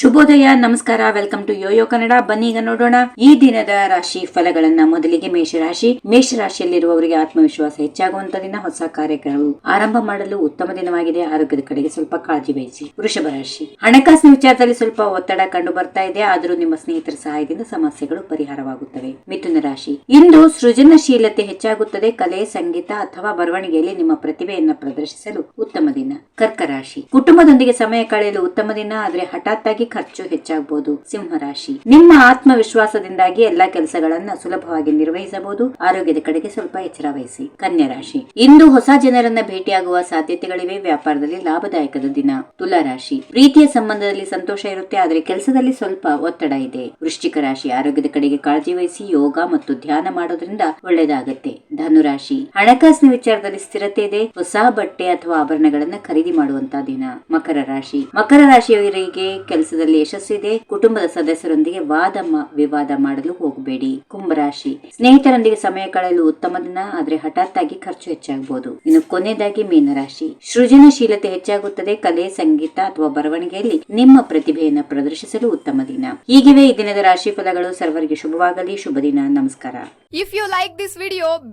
ಶುಭೋದಯ, ನಮಸ್ಕಾರ, welcome to Yoyo Kannada. ಬನ್ನಿ ಈಗ ನೋಡೋಣ ಈ ದಿನದ ರಾಶಿ ಫಲಗಳನ್ನ. ಮೊದಲಿಗೆ ಮೇಷರಾಶಿ. ಮೇಷರಾಶಿಯಲ್ಲಿರುವವರಿಗೆ ಆತ್ಮವಿಶ್ವಾಸ ಹೆಚ್ಚಾಗುವಂತ ದಿನ ಹೊಸ ಕಾರ್ಯಕ್ರಮ ಆರಂಭ ಮಾಡಲು ಉತ್ತಮ ದಿನವಾಗಿದೆ. ಆರೋಗ್ಯದ ಕಡೆಗೆ ಸ್ವಲ್ಪ ಕಾಳಜಿ ವಹಿಸಿ. ವೃಷಭ ರಾಶಿ. ಹಣಕಾಸಿನ ವಿಚಾರದಲ್ಲಿ ಸ್ವಲ್ಪ ಒತ್ತಡ ಕಂಡು ಬರ್ತಾ ಇದೆ. ಆದರೂ ನಿಮ್ಮ ಸ್ನೇಹಿತರ ಸಹಾಯದಿಂದ ಸಮಸ್ಯೆಗಳು ಪರಿಹಾರವಾಗುತ್ತವೆ. ಮಿಥುನ ರಾಶಿ. ಇಂದು ಸೃಜನಶೀಲತೆ ಹೆಚ್ಚಾಗುತ್ತದೆ. ಕಲೆ, ಸಂಗೀತ ಅಥವಾ ಬರವಣಿಗೆಯಲ್ಲಿ ನಿಮ್ಮ ಪ್ರತಿಭೆಯನ್ನ ಪ್ರದರ್ಶಿಸಲು ಉತ್ತಮ ದಿನ. ಕರ್ಕ ರಾಶಿ ಕುಟುಂಬದೊಂದಿಗೆ ಸಮಯ ಕಳೆಯಲು ಉತ್ತಮ ದಿನ, ಆದ್ರೆ ಹಠಾತ್ ಆಗಿ ಖರ್ಚು ಹೆಚ್ಚಾಗಬಹುದು ಸಿಂಹ ರಾಶಿ ನಿಮ್ಮ ಆತ್ಮವಿಶ್ವಾಸದಿಂದಾಗಿ ಎಲ್ಲಾ ಕೆಲಸಗಳನ್ನ ಸುಲಭವಾಗಿ ನಿರ್ವಹಿಸಬಹುದು. ಆರೋಗ್ಯದ ಕಡೆಗೆ ಸ್ವಲ್ಪ ಎಚ್ಚರ ವಹಿಸಿ. ಕನ್ಯಾ ರಾಶಿ ಇಂದು ಹೊಸ ಜನರನ್ನ ಭೇಟಿಯಾಗುವ ಸಾಧ್ಯತೆಗಳಿವೆ. ವ್ಯಾಪಾರದಲ್ಲಿ ಲಾಭದಾಯಕದ ದಿನ. ತುಲಾ ರಾಶಿ ಪ್ರೀತಿಯ ಸಂಬಂಧದಲ್ಲಿ ಸಂತೋಷ ಇರುತ್ತೆ, ಆದರೆ ಕೆಲಸದಲ್ಲಿ ಸ್ವಲ್ಪ ಒತ್ತಡ ಇದೆ. ವೃಶ್ಚಿಕ ರಾಶಿ. ಆರೋಗ್ಯದ ಕಡೆಗೆ ಕಾಳಜಿ ವಹಿಸಿ ಯೋಗ ಮತ್ತು ಧ್ಯಾನ ಮಾಡೋದ್ರಿಂದ ಒಳ್ಳೆಯದಾಗತ್ತೆ. ಧನುರಾಶಿ. ಹಣಕಾಸಿನ ವಿಚಾರದಲ್ಲಿ ಸ್ಥಿರತೆ ಇದೆ. ಹೊಸ ಬಟ್ಟೆ ಅಥವಾ ಆಭರಣಗಳನ್ನ ಖರೀದಿ ಮಾಡುವಂತಹ ದಿನ. ಮಕರ ರಾಶಿ. ಮಕರ ರಾಶಿಯವರಿಗೆ ಕೆಲಸದಲ್ಲಿ ಯಶಸ್ಸಿದೆ ಕುಟುಂಬದ ಸದಸ್ಯರೊಂದಿಗೆ ವಾದ ವಿವಾದ ಮಾಡಲು ಹೋಗಬೇಡಿ. ಕುಂಭರಾಶಿ ಸ್ನೇಹಿತರೊಂದಿಗೆ ಸಮಯ ಕಳೆಯಲು ಉತ್ತಮ ದಿನ, ಆದ್ರೆ ಹಠಾತ್ ಆಗಿ ಖರ್ಚು ಹೆಚ್ಚಾಗಬಹುದು ಇನ್ನು ಕೊನೆಯದಾಗಿ ಮೀನರಾಶಿ ಸೃಜನಶೀಲತೆ ಹೆಚ್ಚಾಗುತ್ತದೆ. ಕಲೆ, ಸಂಗೀತ ಅಥವಾ ಬರವಣಿಗೆಯಲ್ಲಿ ನಿಮ್ಮ ಪ್ರತಿಭೆಯನ್ನು ಪ್ರದರ್ಶಿಸಲು ಉತ್ತಮ ದಿನ. ಹೀಗಿವೆ ಈ ದಿನದ ರಾಶಿ ಫಲಗಳು. ಸರ್ವರಿಗೆ ಶುಭವಾಗಲಿ. ಶುಭ ದಿನ. ನಮಸ್ಕಾರ. If you like this video